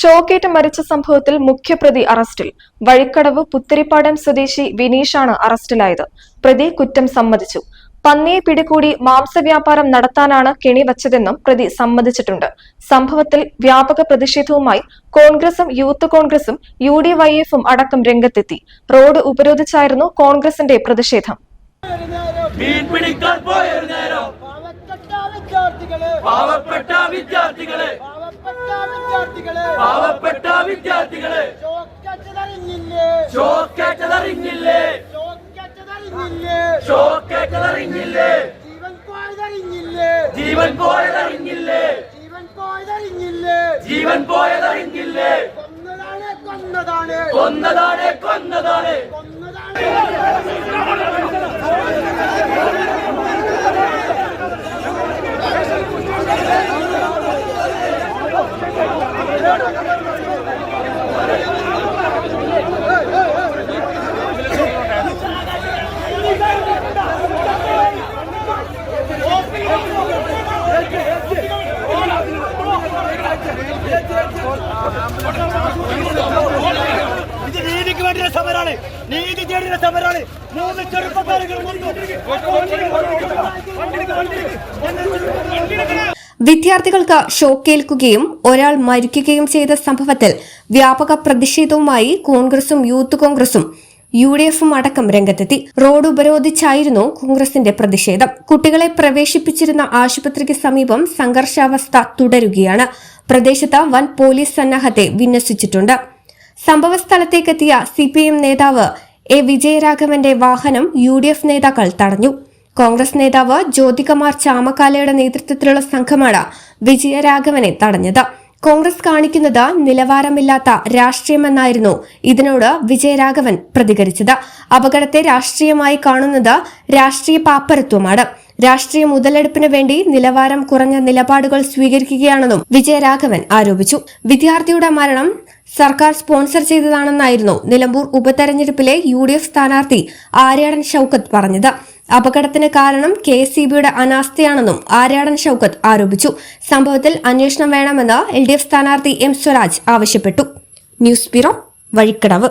ഷോക്കേറ്റ് മരിച്ച സംഭവത്തിൽ മുഖ്യപ്രതി അറസ്റ്റിൽ. വഴിക്കടവ് പുത്തരിപ്പാടം സ്വദേശി വിനീഷാണ് അറസ്റ്റിലായത്. പ്രതി കുറ്റം സമ്മതിച്ചു. പന്നിയെ പിടികൂടി മാംസവ്യാപാരം നടത്താനാണ് കെണി വച്ചതെന്നും പ്രതി സമ്മതിച്ചിട്ടുണ്ട്. സംഭവത്തിൽ വ്യാപക പ്രതിഷേധവുമായി കോൺഗ്രസും യൂത്ത് കോൺഗ്രസും യു ഡി വൈ എഫും അടക്കം രംഗത്തെത്തി. റോഡ് ഉപരോധിച്ചായിരുന്നു കോൺഗ്രസിന്റെ പ്രതിഷേധം. പാവപ്പെട്ട വിദ്യാർത്ഥികളെ. പാവപ്പെട്ട വിദ്യാർത്ഥികളെ. ഷോക്കേറ്റതറിഞ്ഞില്ലേ ഷോക്കേറ്റതറിഞ്ഞില്ലേ ജീവൻ പോയതറിഞ്ഞില്ലേ? ജീവൻ പോയതറിഞ്ഞില്ലേ. ജീവൻ പോയതറിഞ്ഞില്ലേ? ജീവൻ പോയതറിഞ്ഞില്ലേ. കൊന്നതാണ് കൊന്നതാണ്. കൊന്നതാണ് കൊന്നതാണ്. സമരമാണ് നീതി തേടിയുള്ള സമരമാണ് മൂന്ന് ചെറുപ്പക്കാരുകൾ വിദ്യാർത്ഥികൾക്ക് ഷോക്കേൽക്കുകയും ഒരാൾ മരിക്കുകയും ചെയ്ത സംഭവത്തിൽ വ്യാപക പ്രതിഷേധവുമായി കോൺഗ്രസും യൂത്ത് കോൺഗ്രസും യു ഡി എഫും അടക്കം രംഗത്തെത്തി. റോഡ് ഉപരോധിച്ചായിരുന്നു കോൺഗ്രസിന്റെ പ്രതിഷേധം. കുട്ടികളെ പ്രവേശിപ്പിച്ചിരുന്ന ആശുപത്രിക്ക് സമീപം സംഘർഷാവസ്ഥ തുടരുകയാണ്. പ്രദേശത്ത് വൻ പോലീസ് സന്നാഹത്തെ വിന്യസിച്ചിട്ടുണ്ട്. സംഭവസ്ഥലത്തേക്കെത്തിയ സി പി എം നേതാവ് എ വിജയരാഘവന്റെ വാഹനം യു ഡി എഫ് നേതാക്കൾ തടഞ്ഞു. കോൺഗ്രസ് നേതാവ് ജ്യോതികുമാർ ചാമക്കാലയുടെ നേതൃത്വത്തിലുള്ള സംഘമാണ് വിജയരാഘവനെ തടഞ്ഞത്. കോൺഗ്രസ് കാണിക്കുന്നത് നിലവാരമില്ലാത്ത രാഷ്ട്രീയമെന്നായിരുന്നു ഇതിനോട് വിജയരാഘവൻ പ്രതികരിച്ചത്. അപകടത്തെ രാഷ്ട്രീയമായി കാണുന്നത് രാഷ്ട്രീയ പാപ്പരത്വമാണ്. രാഷ്ട്രീയ മുതലെടുപ്പിന് വേണ്ടി നിലവാരം കുറഞ്ഞ നിലപാടുകൾ സ്വീകരിക്കുകയാണെന്നും വിജയരാഘവൻ ആരോപിച്ചു. വിദ്യാർത്ഥിയുടെ മരണം സർക്കാർ സ്പോൺസർ ചെയ്തതാണെന്നായിരുന്നു നിലമ്പൂർ ഉപതെരഞ്ഞെടുപ്പിലെ യു ഡി എഫ് സ്ഥാനാർത്ഥി ആര്യാടൻ ഷൌക്കത്ത് പറഞ്ഞത്. അപകടത്തിന് കാരണം കെ എസ് സി ബിയുടെ അനാസ്ഥയാണെന്നും ആര്യാടൻ ഷൌക്കത്ത് ആരോപിച്ചു. സംഭവത്തിൽ അന്വേഷണം വേണമെന്ന് എൽ ഡി എഫ് സ്ഥാനാർത്ഥി എം സ്വരാജ് ആവശ്യപ്പെട്ടു. News bureau Vazhikkadavu.